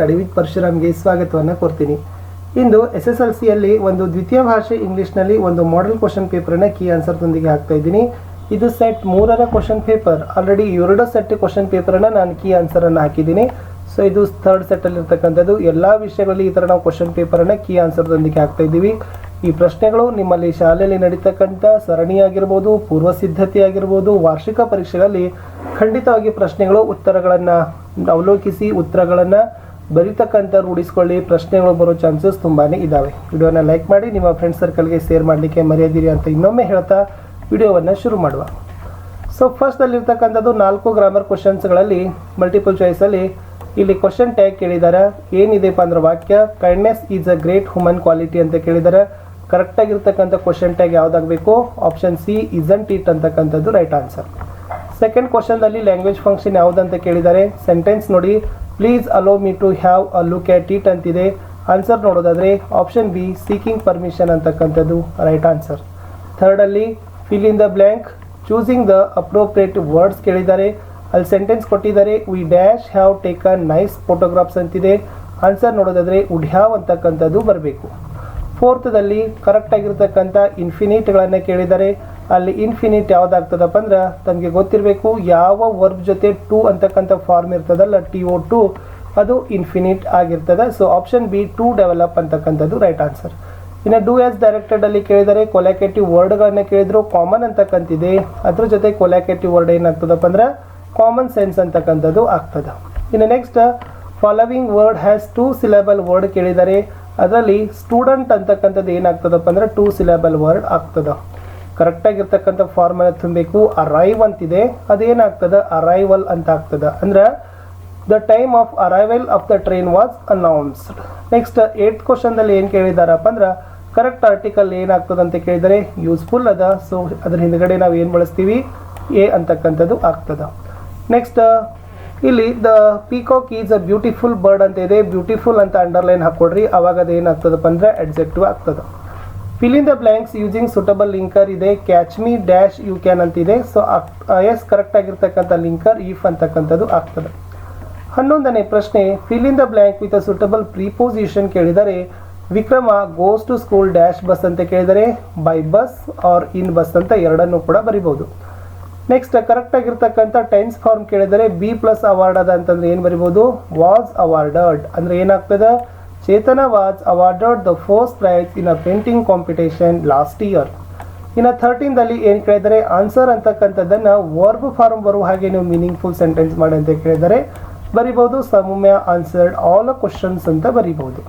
Study with ಪರಶುರಾಮ್ಗೆ ಸ್ವಾಗತವನ್ನು ಕೊಡ್ತೀನಿ ಇಂದು ಎಸ್ ಎಸ್ ಎಲ್ ಸಿಯಲ್ಲಿ ಒಂದು ದ್ವಿತೀಯ ಭಾಷೆ ಇಂಗ್ಲೀಷ್ನಲ್ಲಿ ಒಂದು ಮಾಡೆಲ್ ಕ್ವಶನ್ ಪೇಪರನ್ನು ಕೀ ಆನ್ಸರ್ದೊಂದಿಗೆ ಹಾಕ್ತಾ ಇದ್ದೀನಿ. ಇದು ಸೆಟ್ ಮೂರರ ಕ್ವಶನ್ ಪೇಪರ್ ಆಲ್ರೆಡಿ ಎರಡು ಸೆಟ್ ಕ್ವಶನ್ ಪೇಪರನ್ನು ನಾನು ಕೀ ಆನ್ಸರನ್ನು ಹಾಕಿದ್ದೀನಿ. ಸೊ ಇದು ಥರ್ಡ್ ಸೆಟ್ಟಲ್ಲಿರ್ತಕ್ಕಂಥದ್ದು ಎಲ್ಲ ವಿಷಯಗಳಲ್ಲಿ ಈ ಥರ ನಾವು ಕ್ವಶನ್ ಪೇಪರನ್ನು ಕೀ ಆನ್ಸರ್ದೊಂದಿಗೆ ಹಾಕ್ತಾ ಇದ್ದೀವಿ. ಈ ಪ್ರಶ್ನೆಗಳು ನಿಮ್ಮಲ್ಲಿ ಶಾಲೆಯಲ್ಲಿ ನಡೀತಕ್ಕಂಥ ಸರಣಿಯಾಗಿರ್ಬೋದು, ಪೂರ್ವ ಸಿದ್ಧತೆ ಆಗಿರ್ಬೋದು, ವಾರ್ಷಿಕ ಪರೀಕ್ಷೆಗಳಲ್ಲಿ ಖಂಡಿತವಾಗಿ ಪ್ರಶ್ನೆಗಳು, ಉತ್ತರಗಳನ್ನು ಅವಲೋಕಿಸಿ, ಉತ್ತರಗಳನ್ನು ಬರೀತಕ್ಕಂಥ ರೂಢಿಸ್ಕೊಳ್ಳಿ ಪ್ರಶ್ನೆಗಳು ಬರೋ ಚಾನ್ಸಸ್ ತುಂಬಾ ಇದ್ದಾವೆ ವಿಡಿಯೋನ ಲೈಕ್ ಮಾಡಿ, ನಿಮ್ಮ ಫ್ರೆಂಡ್ ಸರ್ಕಲ್ಗೆ ಶೇರ್ ಮಾಡಲಿಕ್ಕೆ ಮರೆಯದಿರಿ ಅಂತ ಇನ್ನೊಮ್ಮೆ ಹೇಳ್ತಾ ವಿಡಿಯೋವನ್ನು ಶುರು ಮಾಡುವ. ಸೊ ಫಸ್ಟ್ ಅಲ್ಲಿರ್ತಕ್ಕಂಥದ್ದು ನಾಲ್ಕು ಗ್ರಾಮರ್ ಕ್ವಶನ್ಸ್ಗಳಲ್ಲಿ ಮಲ್ಟಿಪಲ್ ಚಾಯ್ಸಲ್ಲಿ ಇಲ್ಲಿ ಕ್ವಶನ್ ಟ್ಯಾಗ್ ಕೇಳಿದ್ದಾರೆ ಏನಿದೆಪ್ಪ ಅಂದ್ರೆ ವಾಕ್ಯ kindness is a great human quality ಅಂತ ಕೇಳಿದ್ದಾರೆ ಕರೆಕ್ಟಾಗಿರ್ತಕ್ಕಂಥ ಕ್ವಶನ್ ಟ್ಯಾಗ್ ಯಾವುದಾಗಬೇಕು? ಆಪ್ಷನ್ ಸಿ ಇಸಂಟ್ ಇಟ್ ಅಂತಕ್ಕಂಥದ್ದು ರೈಟ್ ಆನ್ಸರ್ ಸೆಕೆಂಡ್ ಕ್ವಶನ್ದಲ್ಲಿ ಲ್ಯಾಂಗ್ವೇಜ್ ಫಂಕ್ಷನ್ ಯಾವುದಂತ ಕೇಳಿದ್ದಾರೆ ಸೆಂಟೆನ್ಸ್ ನೋಡಿ. Please allow me to have a look at it ಅಂತಿದೆ. ಆನ್ಸರ್ ನೋಡೋದಾದರೆ ಆಪ್ಷನ್ ಬಿ ಸೀಕಿಂಗ್ ಪರ್ಮಿಷನ್ ಅಂತಕ್ಕಂಥದ್ದು. Right answer ಥರ್ಡಲ್ಲಿ fill in the blank choosing the appropriate words ಕೇಳಿದ್ದಾರೆ. ಅಲ್ಲಿ ಸೆಂಟೆನ್ಸ್ ಕೊಟ್ಟಿದ್ದಾರೆ we dash have taken nice photographs ಅಂತಿದೆ. Answer ನೋಡೋದಾದರೆ would have ಅಂತಕ್ಕಂಥದ್ದು ಬರಬೇಕು. ಫೋರ್ತದಲ್ಲಿ ಕರೆಕ್ಟ್ ಆಗಿರ್ತಕ್ಕಂಥ ಇನ್ಫಿನಿಟ್ಗಳನ್ನು ಕೇಳಿದ್ದಾರೆ. ಅಲ್ಲಿ ಇನ್ಫಿನಿಟ್ ಯಾವ್ದಾಗ್ತದಪ್ಪ ಅಂದ್ರೆ ತಮಗೆ ಗೊತ್ತಿರಬೇಕು ಯಾವ ವರ್ಬ್ ಜೊತೆ ಟು ಅಂತಕ್ಕಂಥ ಫಾರ್ಮ್ ಇರ್ತದಲ್ಲ ಟಿ ಒ ಟು ಅದು ಇನ್ಫಿನಿಟ್ ಆಗಿರ್ತದೆ. So option B to develop ಅಂತಕ್ಕಂಥದ್ದು ರೈಟ್ ಆನ್ಸರ್ ಇನ್ನು ಡೂ ಎಸ್ ಡೈರೆಕ್ಟೆಡ್ ಅಲ್ಲಿ ಕೇಳಿದರೆ ಕೊಲಾಕೇಟಿವ್ ವರ್ಡ್ಗಳನ್ನ ಕೇಳಿದ್ರು ಕಾಮನ್ ಅಂತಕ್ಕಂತಿದೆ. ಅದ್ರ ಜೊತೆ ಕೊಲಾಕೇಟಿವ್ ವರ್ಡ್ ಏನಾಗ್ತದಪ್ಪ ಅಂದ್ರೆ ಕಾಮನ್ ಸೆನ್ಸ್ ಅಂತಕ್ಕಂಥದ್ದು ಆಗ್ತದೆ. ಇನ್ನು next following word has two syllable word ಕೇಳಿದರೆ, ಅದರಲ್ಲಿ ಸ್ಟೂಡೆಂಟ್ ಅಂತಕ್ಕಂಥದ್ದು ಏನಾಗ್ತದಪ್ಪ ಅಂದ್ರೆ ಟೂ ಸಿಲೆಬಲ್ ವರ್ಡ್ ಆಗ್ತದ. ಕರೆಕ್ಟಾಗಿರ್ತಕ್ಕಂಥ ಫಾರ್ಮನ್ನು ತುಂಬಬೇಕು. ಅರೈವ್ ಅಂತಿದೆ. ಅದೇನಾಗ್ತದ? ಅರೈವಲ್ ಅಂತ ಆಗ್ತದೆ. ಅಂದ್ರೆ the time of arrival of the train was announced next eight ಕ್ವಶನ್ದಲ್ಲಿ ಏನು ಕೇಳಿದಾರಪ್ಪ ಅಂದ್ರೆ ಕರೆಕ್ಟ್ ಆರ್ಟಿಕಲ್ ಏನಾಗ್ತದೆ ಅಂತ ಕೇಳಿದರೆ ಯೂಸ್ಫುಲ್ ಅದ. ಸೊ ಅದ್ರ ಹಿಂದ್ಗಡೆ ನಾವು ಏನು ಬಳಸ್ತೀವಿ? ಎ ಅಂತಕ್ಕಂಥದ್ದು ಆಗ್ತದ. ನೆಕ್ಸ್ಟ್ ಇಲ್ಲಿ the peacock is a beautiful bird ಅಂತ ಇದೆ. ಬ್ಯೂಟಿಫುಲ್ ಅಂತ ಅಂಡರ್ಲೈನ್ ಹಾಕೊಡ್ರಿ. ಅವಾಗ ಅದು ಏನಾಗ್ತದಪ್ಪ ಅಂದ್ರೆ ಅಡ್ಜೆಕ್ಟಿವ್ ಆಗ್ತದೆ. Fill in the blanks using suitable linker ಇದೆ. Catch me dash you can ಅಂತಿದೆ. ಸೊ ಎಸ್ ಕರೆಕ್ಟ್ ಆಗಿರ್ತಕ್ಕಂಥ ಲಿಂಕರ್ ಈಫ್ ಅಂತಕ್ಕಂಥದ್ದು ಆಗ್ತದೆ. ಹನ್ನೊಂದನೇ ಪ್ರಶ್ನೆ fill in the blank with a suitable preposition ಕೇಳಿದರೆ, Vikrama goes to school dash bus ಅಂತ ಕೇಳಿದರೆ by bus or in bus ಅಂತ ಎರಡನ್ನು ಕೂಡ ಬರಿಬೋದು. ನೆಕ್ಸ್ಟ್ ಕರೆಕ್ಟ್ ಆಗಿರ್ತಕ್ಕಂಥ ಟೆನ್ಸ್ ಫಾರ್ಮ್ ಕೇಳಿದರೆ ಬಿ ಪ್ಲಸ್ ಅವಾರ್ಡ್ ಅದ ಅಂತಂದ್ರೆ ಏನು ಬರಿಬೋದು? ವಾಸ್ ಅವಾರ್ಡಡ್ ಅಂದ್ರೆ ಏನಾಗ್ತದೆ? Chetana was awarded the first prize in a painting competition last year ಇನ್ನು ಥರ್ಟೀನ್ದಲ್ಲಿ ಏನು ಕೇಳಿದರೆ ಆನ್ಸರ್ ಅಂತಕ್ಕಂಥದ್ದನ್ನು ವರ್ಬ್ ಫಾರ್ಮ್ ಬರುವ ಹಾಗೆ ನೀವು ಮೀನಿಂಗ್ಫುಲ್ ಸೆಂಟೆನ್ಸ್ ಮಾಡಿ ಅಂತ ಕೇಳಿದರೆ ಬರಿಬೋದು ಸಮೂಮ್ಯ ಆನ್ಸರ್ಡ್ ಆಲ್ ಅ ಕ್ವಶನ್ಸ್ ಅಂತ ಬರಿಬೋದು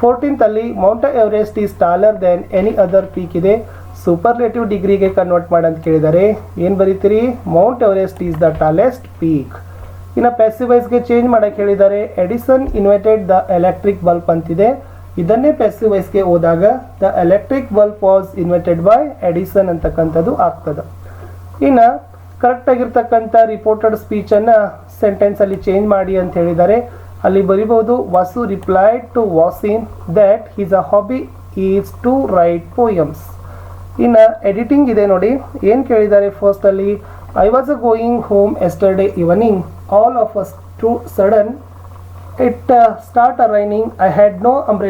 ಫೋರ್ಟೀನ್ತಲ್ಲಿ Mount Everest is taller than any other peak ಇದೆ. ಸೂಪರ್ಲೇಟಿವ್ ಡಿಗ್ರಿಗೆ ಕನ್ವರ್ಟ್ ಮಾಡಿ ಅಂತ ಕೇಳಿದರೆ, ಏನು ಬರೀತೀರಿ? Mount Everest is the tallest peak ಇನ್ನು ಪ್ಯಾಸಿವೈಸ್ಗೆ ಚೇಂಜ್ ಮಾಡಕ್ಕೆ ಹೇಳಿದ್ದಾರೆ. Edison invented the electric bulb ಅಂತಿದೆ. ಇದನ್ನೇ ಪ್ಯಾಸಿವೈಸ್ಗೆ ಹೋದಾಗ the electric bulb was invented by Edison ಅಂತಕ್ಕಂಥದ್ದು ಆಗ್ತದೆ. ಇನ್ನು ಕರೆಕ್ಟ್ ಆಗಿರ್ತಕ್ಕಂಥ ರಿಪೋರ್ಟೆಡ್ ಸ್ಪೀಚನ್ನು ಸೆಂಟೆನ್ಸಲ್ಲಿ ಚೇಂಜ್ ಮಾಡಿ ಅಂತ ಹೇಳಿದ್ದಾರೆ. ಅಲ್ಲಿ ಬರಿಬಹುದು Vasu replied to ವಾಸಿನ್ that is a hobby is to write poems ಇನ್ನು ಎಡಿಟಿಂಗ್ ಇದೆ ನೋಡಿ. ಏನು ಕೇಳಿದ್ದಾರೆ ಫಸ್ಟಲ್ಲಿ I was a going home yesterday evening all of us to sudden it start a raining I had no and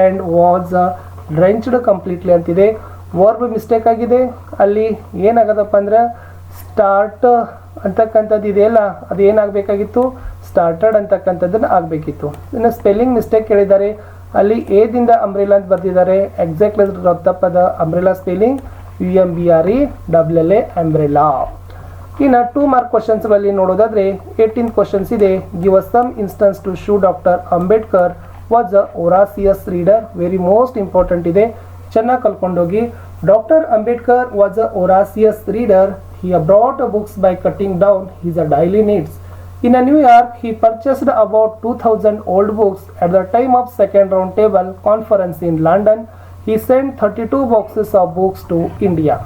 and uh, drenched completely ಅಂತಿದೆ. Verb mistake ಆಗಿದೆ. ಅಲ್ಲಿ ಏನಾಗದಪ್ಪ ಅಂದ್ರೆ start ಅಂತಕ್ಕಂಥದ್ದು ಇದೆಯಲ್ಲ ಅದು ಏನಾಗಬೇಕಾಗಿತ್ತು? ಸ್ಟಾರ್ಟಡ್ ಅಂತಕ್ಕಂಥದ್ದನ್ನು ಆಗಬೇಕಿತ್ತು. ಇನ್ನು ಸ್ಪೆಲ್ಲಿಂಗ್ ಮಿಸ್ಟೇಕ್ ಕೇಳಿದ್ದಾರೆ ಅಲ್ಲಿ ಎದಿಂದ ಅಂಬ್ರಿಲಾ ಅಂತ ಬರೆದಿದ್ದಾರೆ. ಎಕ್ಸಾಕ್ಟ್ಲಿ ತಪ್ಪದ umbrella spelling U M B R E double L A umbrella ಇನ್ನು ಟೂ ಮಾರ್ಕ್ ಕ್ವಶನ್ಸ್ಗಳಲ್ಲಿ ನೋಡೋದಾದ್ರೆ ಏಯ್ಟೀನ್ ಕ್ವಶನ್ಸ್ ಇದೆ give a some instance to show doctor Ambedkar was a voracious reader very most important ಇದೆ ಚೆನ್ನಾಗಿ ಕಲ್ಕೊಂಡೋಗಿ doctor Ambedkar was a voracious reader he brought books by cutting down his daily needs. In New York, he purchased about 2000 old books. At the time of second round table conference in London, he sent 32 boxes of books to India.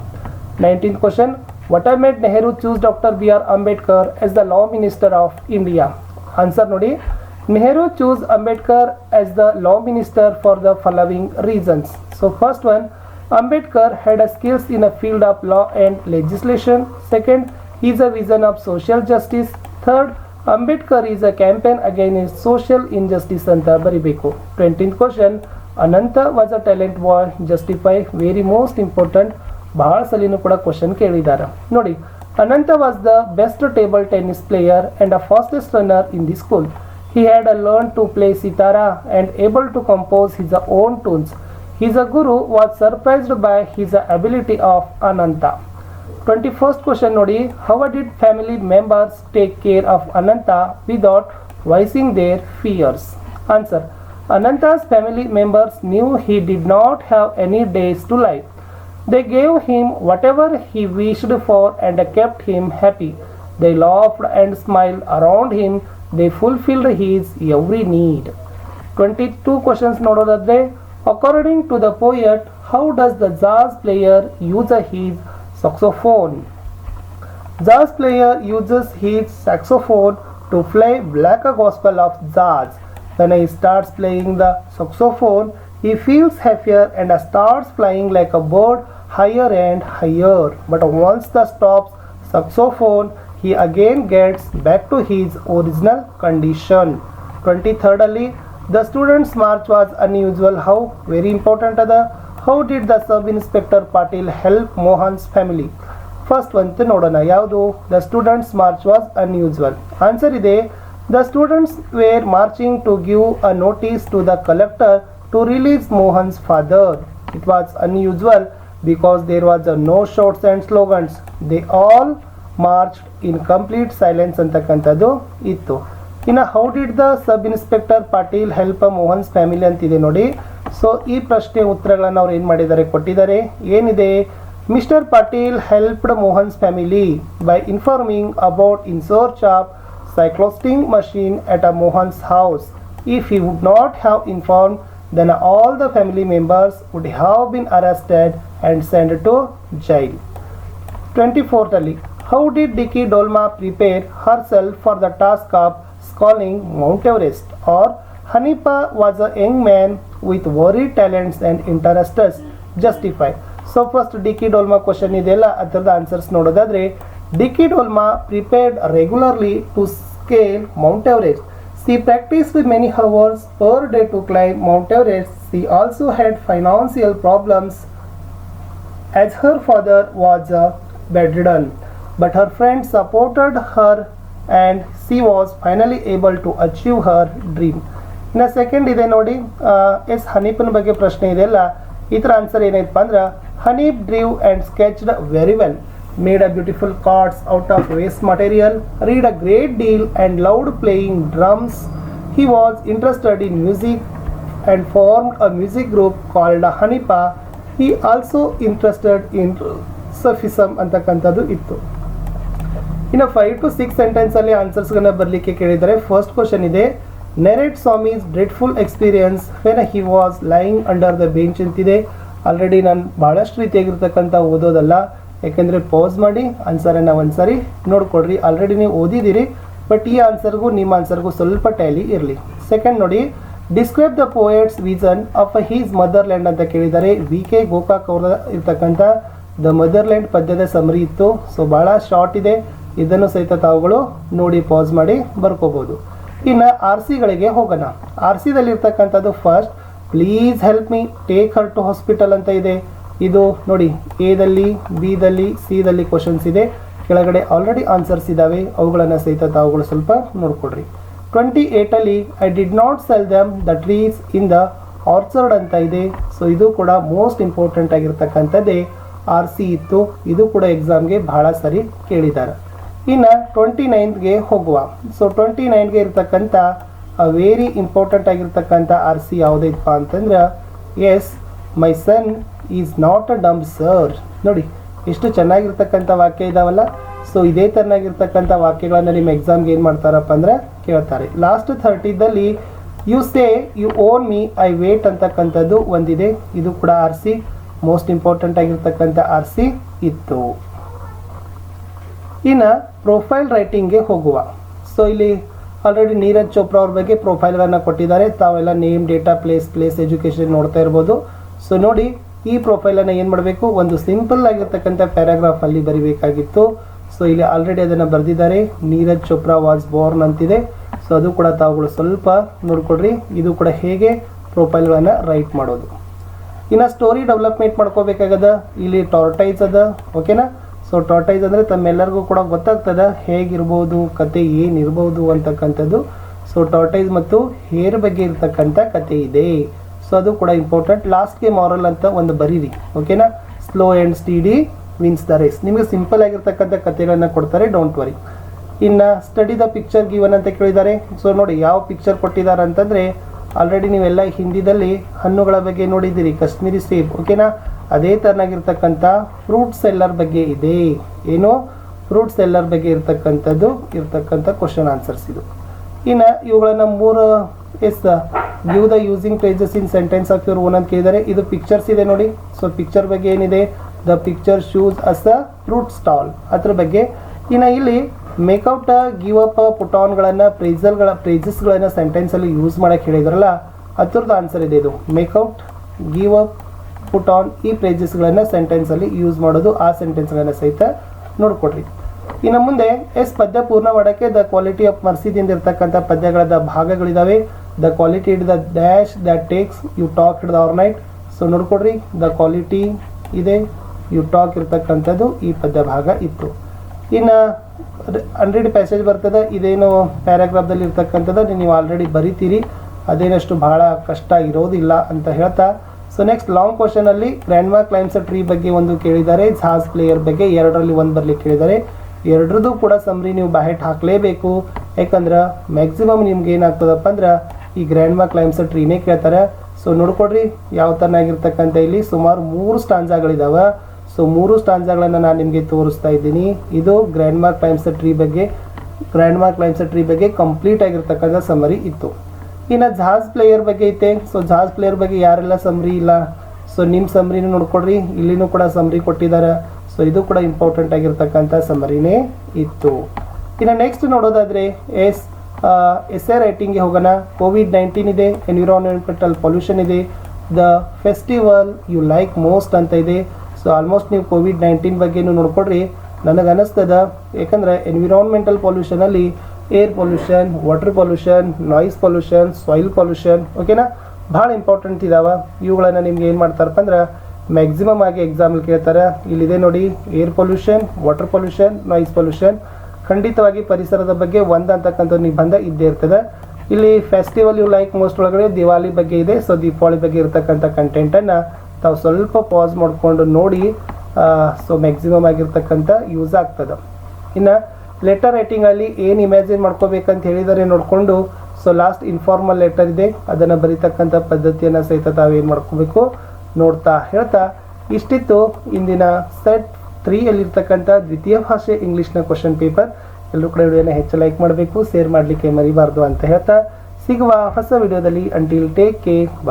19th question, what made Nehru choose Dr. B.R. Ambedkar as the law minister of India? Answer ನೋಡಿ Nehru chose Ambedkar as the law minister for the following reasons. So first one, Ambedkar had a skills in a field of law and legislation. Second, he is a vision of social justice. Third, Ambedkar is a campaign against social injustice ಅಂತ ಬರಿಬೇಕು twenty question Anant was a talent boy justify very most important ಬಹಳ ಸಲಿನೂ ಕೂಡ question ಕೇಳಿದ್ದಾರೆ ನೋಡಿ Anant was the best table tennis player and a fastest runner in the school He had uh, learned to play sitara and able to compose his own tunes. His uh, guru was surprised by his uh, ability of Ananta. 21st question ನೋಡಿ how did family members take care of Ananta without voicing their fears? Answer Ananta's family members knew he did not have any days to live. They gave him whatever he wished for and kept him happy. They laughed and smiled around him. They fulfilled his every need. 22 questions ನೋಡೋದಾದ್ರೆ according to the poet how does the jazz player use his saxophone jazz player uses his saxophone to play black gospel of jazz when he starts playing the saxophone he feels happier and starts flying like a bird higher and higher but once the stops saxophone he again gets back to his original condition 23rd ಅಲ್ಲಿ the students march was unusual how very important ಅದ how did the sub inspector patil help mohan's family first ಒಂದು ನೋಡೋಣ ಯಾವುದು the students march was unusual answer ಇದೆ the students were marching to give a notice to the collector to release Mohan's father it was unusual there was a no shouts and slogans they all march in complete silence ಅಂತಕ್ಕಂಥದ್ದು ಇತ್ತು. ಇನ್ನು how did the sub inspector Patil help Mohan's family ಅಂತಿದೆ ನೋಡಿ. So ಈ ಪ್ರಶ್ನೆ ಉತ್ತರಗಳನ್ನು ಅವ್ರು ಏನು ಮಾಡಿದ್ದಾರೆ ಕೊಟ್ಟಿದ್ದಾರೆ. ಏನಿದೆ? Mister Patil helped Mohan's family by informing about in search of cyclostyling machine at a Mohan's house if you would not have informed, then all the family members would have been arrested and sent to jail. 24th Ali, how did Dicky Dolma prepare herself for the task of scaling Mount Everest? Or Hanipa was a young man with varied talents and interests. Justify. So first D K Dolma question ಇದೆಯಲ್ಲ ಅದರದ answers ನೋಡೋದಾದ್ರೆ D K Dolma prepared regularly to scale Mount Everest She practice with many hours per day to climb Mount Everest she also had financial problems as her father was uh, bedridden. But her friends supported her and she was finally able to achieve her dream. ಇನ್ನು second ಇದೆ ನೋಡಿ S ಹನೀಪನ ಬಗ್ಗೆ ಪ್ರಶ್ನೆ ಇದೆಯಲ್ಲ ಇದರ answer ಏನೈತಪ್ಪ ಅಂದ್ರೆ Haneef drew and sketched very well made a beautiful cards out of waste material read a great deal and loud playing drums he was interested in music and formed a music group called Hanipa. He also interested in Sufism ಅಂತಕ್ಕಂಥದ್ದು ಇತ್ತು. ಇನ್ನು five to six ಸೆಂಟೆನ್ಸಲ್ಲಿ ಆನ್ಸರ್ಸ್ಗಳನ್ನ ಬರಲಿಕ್ಕೆ ಕೇಳಿದರೆ first question ಇದೆ. Narrate Swami's dreadful experience when he was lying under the bench ಅಂತಿದೆ. Already ನಾನು ಭಾಳಷ್ಟು ರೀತಿಯಾಗಿರ್ತಕ್ಕಂಥ ಓದೋದಲ್ಲ. ಯಾಕೆಂದರೆ ಪಾಸ್ ಮಾಡಿ ಆನ್ಸರನ್ನು ಸಾರಿ ನೋಡ್ಕೊಡ್ರಿ ಆಲ್ರೆಡಿ ನೀವು ಓದಿದ್ದೀರಿ ಬಟ್ ಈ ಆನ್ಸರ್ಗೂ ನಿಮ್ಮ ಆನ್ಸರ್ಗೂ ಸ್ವಲ್ಪ ಟ್ಯಾಲಿ ಇರಲಿ. ಸೆಕೆಂಡ್ ನೋಡಿ describe the poets vision of his motherland ಅಂತ ಕೇಳಿದರೆ ವಿ ಕೆ ಗೋಕಾಕ್ ಅವರ ಇರ್ತಕ್ಕಂಥ ದ ಮದರ್ಲ್ಯಾಂಡ್ ಪದ್ಯದ ಸಮರಿ ಇತ್ತು. ಸೊ ಭಾಳ ಶಾರ್ಟ್ ಇದೆ. ಇದನ್ನು ಸಹಿತ ತಾವುಗಳು ನೋಡಿ ಪಾಸ್ ಮಾಡಿ ಬರ್ಕೋಬೋದು. ಇನ್ನು ಆರ್ ಸಿಗಳಿಗೆ ಹೋಗೋಣ. R ಸಿದಲ್ಲಿರ್ತಕ್ಕಂಥದ್ದು first please help me take her to hospital ಅಂತ ಇದೆ. ಇದು ನೋಡಿ ಎದಲ್ಲಿ ಬಿದಲ್ಲಿ ಸಿದಲ್ಲಿ ಕ್ವಶನ್ಸ್ ಇದೆ. ಕೆಳಗಡೆ ಆಲ್ರೆಡಿ ಆನ್ಸರ್ಸ್ ಇದ್ದಾವೆ ಅವುಗಳನ್ನು ಸಹಿತ ತಾವುಗಳು ಸ್ವಲ್ಪ ನೋಡ್ಕೊಡ್ರಿ twenty ಏಯ್ಟಲ್ಲಿ I did not sell them the trees in the orchard ಅಂತ ಇದೆ. ಸೊ ಇದು ಕೂಡ ಮೋಸ್ಟ್ ಇಂಪಾರ್ಟೆಂಟ್ ಆಗಿರ್ತಕ್ಕಂಥದ್ದೇ ಆರ್ ಸಿ ಇತ್ತು. ಇದು ಕೂಡ ಎಕ್ಸಾಮ್ಗೆ ಬಹಳ ಸರಿ ಕೇಳಿದ್ದಾರೆ ಇನ್ನು ಟ್ವೆಂಟಿ ನೈನ್ತ್ಗೆ ಹೋಗುವ. ಸೊ ಟ್ವೆಂಟಿ ನೈನ್ಗೆ ಇರ್ತಕ್ಕಂಥ ವೆರಿ ಇಂಪಾರ್ಟೆಂಟ್ ಆಗಿರ್ತಕ್ಕಂಥ ಆರ್ ಸಿ ಯಾವುದೈತಪ್ಪ ಅಂತಂದ್ರೆ yes my son is not a dumb sir. ನೋಡಿ, ಎಷ್ಟು ಚೆನ್ನಾಗಿರ್ತಕ್ಕಂಥ ವಾಕ್ಯ ಇದಾವಲ್ಲ? ಸೊ ಇದೇ ಥರನಾಗಿರ್ತಕ್ಕಂಥ ವಾಕ್ಯಗಳನ್ನು ನಿಮ್ಮ ಎಕ್ಸಾಮ್ಗೆ ಏನು ಮಾಡ್ತಾರಪ್ಪ ಅಂದ್ರೆ ಕೇಳ್ತಾರೆ. Last ಥರ್ಟಿದಲ್ಲಿ you say you owe me I wait ಅಂತಕ್ಕಂಥದ್ದು ಒಂದಿದೆ. ಇದು ಕೂಡ ಆರ್ ಸಿ ಮೋಸ್ಟ್ ಇಂಪಾರ್ಟೆಂಟ್ ಆಗಿರ್ತಕ್ಕಂಥ ಆರ್ ಸಿ ಇತ್ತು. ಇನ್ನು ಪ್ರೊಫೈಲ್ ರೈಟಿಂಗ್ಗೆ ಹೋಗುವ. ಸೊ ಇಲ್ಲಿ ಆಲ್ರೆಡಿ ನೀರಜ್ ಚೋಪ್ರಾ ಅವ್ರ ಬಗ್ಗೆ ಪ್ರೊಫೈಲ್ಗಳನ್ನು ಕೊಟ್ಟಿದ್ದಾರೆ. ತಾವೆಲ್ಲ name data place place education ನೋಡ್ತಾ ಇರ್ಬೋದು. ಸೊ ನೋಡಿ ಈ ಪ್ರೊಫೈಲನ್ನು ಏನು ಮಾಡಬೇಕು? ಒಂದು ಸಿಂಪಲ್ ಆಗಿರ್ತಕ್ಕಂಥ ಪ್ಯಾರಾಗ್ರಾಫಲ್ಲಿ ಬರಿಬೇಕಾಗಿತ್ತು. ಸೊ ಇಲ್ಲಿ ಆಲ್ರೆಡಿ ಅದನ್ನು ಬರೆದಿದ್ದಾರೆ. ನೀರಜ್ ಚೋಪ್ರಾ ವಾಸ್ ಬೋರ್ನ್ ಅಂತಿದೆ. ಸೊ ಅದು ಕೂಡ ತಾವುಗಳು ಸ್ವಲ್ಪ ನೋಡ್ಕೊಡ್ರಿ ಇದು ಕೂಡ ಹೇಗೆ ಪ್ರೊಫೈಲ್ಗಳನ್ನು ರೈಟ್ ಮಾಡೋದು. ಇನ್ನು ಸ್ಟೋರಿ ಡೆವಲಪ್ಮೆಂಟ್ ಮಾಡ್ಕೋಬೇಕಾಗದ? ಇಲ್ಲಿ ಟಾರ್ಟೈಸ್ ಅದ ಓಕೆನಾ ಸೊ ಟಾರ್ಟೈಸ್ ಅಂದರೆ ತಮ್ಮೆಲ್ಲರಿಗೂ ಕೂಡ ಗೊತ್ತಾಗ್ತದ ಹೇಗಿರ್ಬೋದು, ಕತೆ ಏನಿರ್ಬೋದು ಅಂತಕ್ಕಂಥದ್ದು. ಸೊ ಟಾರ್ಟೈಸ್ ಮತ್ತು ಹೇರ್ ಬಗ್ಗೆ ಇರ್ತಕ್ಕಂಥ ಕತೆ ಇದೆ. ಸೊ ಅದು ಕೂಡ ಇಂಪಾರ್ಟೆಂಟ್ ಲಾಸ್ಟ್ಗೆ ಮಾರಲ್ ಅಂತ ಒಂದು ಬರೀರಿ. ಓಕೆನಾ slow and steady wins the race ನಿಮಗೆ ಸಿಂಪಲ್ ಆಗಿರ್ತಕ್ಕಂಥ ಕಥೆಗಳನ್ನು ಕೊಡ್ತಾರೆ ಡೋಂಟ್ ವರಿ ಇನ್ನು ಸ್ಟಡಿ ದ ಪಿಕ್ಚರ್ ಗಿವನ್ ಅಂತ ಕೇಳಿದ್ದಾರೆ. ಸೊ ನೋಡಿ ಯಾವ ಪಿಕ್ಚರ್ ಕೊಟ್ಟಿದ್ದಾರೆ ಅಂತಂದರೆ ಆಲ್ರೆಡಿ ನೀವೆಲ್ಲ ಹಿಂದಿದಲ್ಲಿ ಹಣ್ಣುಗಳ ಬಗ್ಗೆ ನೋಡಿದ್ದೀರಿ, ಕಾಶ್ಮೀರಿ ಸೇಬ್ ಓಕೆನಾ ಅದೇ ಥರನಾಗಿರ್ತಕ್ಕಂಥ ಫ್ರೂಟ್ ಸೆಲ್ಲರ್ ಬಗ್ಗೆ ಇದೆ. ಏನು? ಫ್ರೂಟ್ ಸೆಲ್ಲರ್ ಬಗ್ಗೆ ಇರ್ತಕ್ಕಂಥದ್ದು, ಇರ್ತಕ್ಕಂಥ ಕ್ವಶನ್ ಆನ್ಸರ್ಸ್ ಇದು. ಇನ್ನು ಇವುಗಳನ್ನು ಮೂರು S you the using phrases in sentence of your own ಅಂತ ಕೇಳಿದ್ದಾರೆ ಇದು ಪಿಕ್ಚರ್ಸ್ ಇದೆ ನೋಡಿ. ಸೊ ಪಿಕ್ಚರ್ ಬಗ್ಗೆ ಏನಿದೆ? The picture shows us a fruit stall ಅದ್ರ ಬಗ್ಗೆ, ಇನ್ನು ಇಲ್ಲಿ ಮೇಕೌಟ್ ಗಿವ್ ಅಪ್ ಪುಟಾನ್ಗಳನ್ನು ಪ್ರೇಸಲ್ಗಳ ಪ್ರೇಜಸ್ಗಳನ್ನು ಸೆಂಟೆನ್ಸಲ್ಲಿ ಯೂಸ್ ಮಾಡಕ್ಕೆ ಹೇಳಿದ್ರಲ್ಲ, ಅದ್ರದ್ದು ಆನ್ಸರ್ ಇದೆ ಇದು. Make out give up put on ಈ ಪ್ರೇಜಸ್ಗಳನ್ನು ಸೆಂಟೆನ್ಸಲ್ಲಿ ಯೂಸ್ ಮಾಡೋದು ಆ ಸೆಂಟೆನ್ಸ್ಗಳನ್ನು ಸಹಿತ ನೋಡ್ಕೊಡ್ರಿ ಇನ್ನು ಮುಂದೆ, ಎಸ್ ಪದ್ಯ ಪೂರ್ಣ ಮಾಡೋಕ್ಕೆ ದ ಕ್ವಾಲಿಟಿ ಆಫ್ ಮರ್ಸಿದಿಂದ ಇರ್ತಕ್ಕಂಥ ಪದ್ಯಗಳದ ಭಾಗಗಳಿದಾವೆ. The quality it the dash that takes you talk it the hour night so ನೋಡ್ಕೊಡ್ರಿ ದ ಕ್ವಾಲಿಟಿ ಇದೆ ಯು ಟಾಕ್ ಇರ್ತಕ್ಕಂಥದ್ದು ಈ ಪದ್ಯ ಭಾಗ ಇತ್ತು ಇನ್ನು ಹಂಡ್ರೆಡ್ ಪ್ಯಾಸೇಜ್ ಬರ್ತದೆ, ಇದೇನು ಪ್ಯಾರಾಗ್ರಾಫ್ದಲ್ಲಿ ಇರ್ತಕ್ಕಂಥದ್ದು, ನೀವು ಆಲ್ರೆಡಿ ಬರಿತೀರಿ. ಅದೇನಷ್ಟು ಭಾಳ ಕಷ್ಟ ಇರೋದಿಲ್ಲ ಅಂತ ಹೇಳ್ತಾ. ಸೊ ನೆಕ್ಸ್ಟ್ ಲಾಂಗ್ ಕ್ವಶನಲ್ಲಿ ಗ್ರ್ಯಾಂಡ್ಮಾ ಕ್ಲೈಮ್ಸ್ ಟ್ರೀ ಬಗ್ಗೆ ಒಂದು ಕೇಳಿದ್ದಾರೆ ಝಾಸ್ ಪ್ಲೇಯರ್ ಬಗ್ಗೆ ಎರಡರಲ್ಲಿ ಒಂದು ಬರ್ಲಿಕ್ಕೆ ಕೇಳಿದ್ದಾರೆ. ಎರಡರದ್ದು ಕೂಡ ಸಮ್ರಿ ನೀವು ಬ್ಯಾಟ್ ಹಾಕಲೇಬೇಕು. ಯಾಕಂದ್ರೆ ಮ್ಯಾಕ್ಸಿಮಮ್ ನಿಮ್ಗೆ ಏನಾಗ್ತದಪ್ಪ ಅಂದ್ರೆ ಈ ಗ್ರ್ಯಾಂಡ್ ಮಾರ್ಕ್ ಕ್ಲೈಮ್ಸ್ ಟ್ರೀನೇ ಕೇಳ್ತಾರೆ ಸೊ ನೋಡ್ಕೊಡ್ರಿ, ಯಾವ ಥರನಾಗಿರ್ತಕ್ಕಂಥ ಇಲ್ಲಿ. ಸುಮಾರು ಮೂರು ಸ್ಟಾಂಜಾಗಳಿದಾವೆ ಸೊ ಮೂರು ಸ್ಟಾಂಜಾಗಳನ್ನು ನಾನು ನಿಮಗೆ ತೋರಿಸ್ತಾ ಇದ್ದೀನಿ. ಇದು ಗ್ರ್ಯಾಂಡ್ ಮಾರ್ಕ್ ಕ್ಲೈಮ್ಸ್ ಟ್ರೀ ಬಗ್ಗೆ ಗ್ರ್ಯಾಂಡ್ ಮಾರ್ಕ್ ಕ್ಲೈಮ್ಸ್ ಟ್ರೀ ಬಗ್ಗೆ ಕಂಪ್ಲೀಟ್ ಆಗಿರ್ತಕ್ಕಂಥ ಸಮರಿ ಇತ್ತು. ಇನ್ನು ಝಾಸ್ ಪ್ಲೇಯರ್ ಬಗ್ಗೆ ಐತೆ. ಸೊ ಜಾಜ್ ಪ್ಲೇಯರ್ ಬಗ್ಗೆ ಯಾರೆಲ್ಲ ಸಮರಿ ಇಲ್ಲ? ಸೊ ನಿಮ್ಮ ಸಮರಿನೂ ನೋಡ್ಕೊಡ್ರಿ. ಇಲ್ಲಿನೂ ಕೂಡ ಸಮರಿ ಕೊಟ್ಟಿದ್ದಾರೆ. ಸೊ ಇದು ಕೂಡ ಇಂಪಾರ್ಟೆಂಟ್ ಆಗಿರ್ತಕ್ಕಂಥ ಸಮರಿನೇ ಇತ್ತು. ಇನ್ನು ನೆಕ್ಸ್ಟ್ ನೋಡೋದಾದರೆ ಎಸ್ ಎಸ್ ಎ ರೈಟಿಂಗ್ಗೆ ಹೋಗೋಣ. ಕೋವಿಡ್ ನೈನ್ಟೀನ್ ಇದೆ ಎನ್ವಿರಾನ್ಮೆಂಟಲ್ ಪೊಲ್ಯೂಷನ್ ಇದೆ. The festival you like most ಅಂತ ಇದೆ. ಸೊ ಆಲ್ಮೋಸ್ಟ್ ನೀವು ಕೋವಿಡ್ ನೈನ್ಟೀನ್ ಬಗ್ಗೆನೂ ನೋಡ್ಕೊಡ್ರಿ ನನಗೆ ಅನಿಸ್ತದ ಯಾಕಂದರೆ environmental ಪೊಲ್ಯೂಷನಲ್ಲಿ air pollution water pollution noise pollution soil pollution ಓಕೆನಾ ಭಾಳ ಇಂಪಾರ್ಟೆಂಟ್ ಇದಾವೆ. ಇವುಗಳನ್ನು ನಿಮ್ಗೆ ಏನು ಮಾಡ್ತಾರಪ್ಪ ಅಂದ್ರೆ ಮ್ಯಾಕ್ಸಿಮಮ್ ಆಗಿ ಎಕ್ಸಾಮಲ್ಲಿ ಕೇಳ್ತಾರೆ. ಇಲ್ಲಿದೆ ನೋಡಿ air pollution water pollution noise pollution ಖಂಡಿತವಾಗಿ ಪರಿಸರದ ಬಗ್ಗೆ ಒಂದು ಅಂತಕ್ಕಂಥ ನಿಬಂಧ ಇದ್ದೇ ಇರ್ತದೆ. ಇಲ್ಲಿ ಫೆಸ್ಟಿವಲ್ ಯು ಲೈಕ್ ಮೋಸ್ಟ್ ಒಳಗಡೆ ದಿವಾಲಿ ಬಗ್ಗೆ ಇದೆ. ಸೊ ದೀಪಾವಳಿ ಬಗ್ಗೆ ಇರತಕ್ಕಂಥ ಕಂಟೆಂಟನ್ನು ತಾವು ಸ್ವಲ್ಪ ಪಾಸ್ ಮಾಡಿಕೊಂಡು ನೋಡಿ ಸೊ ಮ್ಯಾಕ್ಸಿಮಮ್ ಆಗಿರ್ತಕ್ಕಂಥ ಯೂಸ್ ಆಗ್ತದೆ. ಇನ್ನು ಲೆಟರ್ ರೈಟಿಂಗಲ್ಲಿ ಏನು ಇಮ್ಯಾಜಿನ್ ಮಾಡ್ಕೋಬೇಕಂತ ಹೇಳಿದರೆ ನೋಡಿಕೊಂಡು ಸೊ ಲಾಸ್ಟ್ ಇನ್ಫಾರ್ಮಲ್ ಲೆಟರ್ ಇದೆ. ಅದನ್ನು ಬರೀತಕ್ಕಂಥ ಪದ್ಧತಿಯನ್ನು ಸಹಿತ ತಾವೇನು ಮಾಡ್ಕೋಬೇಕು? ನೋಡ್ತಾ ಹೇಳ್ತಾ, ಇಷ್ಟಿತ್ತು ಇಂದಿನ ಸೆಟ್ ತ್ರೀಯಲ್ಲಿರ್ತಕ್ಕಂಥ ದ್ವಿತೀಯ ಭಾಷೆ ಇಂಗ್ಲೀಷ್ನ ಕ್ವಶನ್ ಪೇಪರ್ ಎಲ್ಲರೂ ಕೂಡ ವಿಡಿಯೋನ ಹೆಚ್ಚು ಲೈಕ್ ಮಾಡಬೇಕು ಶೇರ್ ಮಾಡಲಿಕ್ಕೆ ಮರಿಬಾರ್ದು ಅಂತ ಹೇಳ್ತಾ, ಸಿಗುವ ಹೊಸ ವಿಡಿಯೋದಲ್ಲಿ ಅಂಟಿಲ್ ಟೇಕ್ ಕೇರ್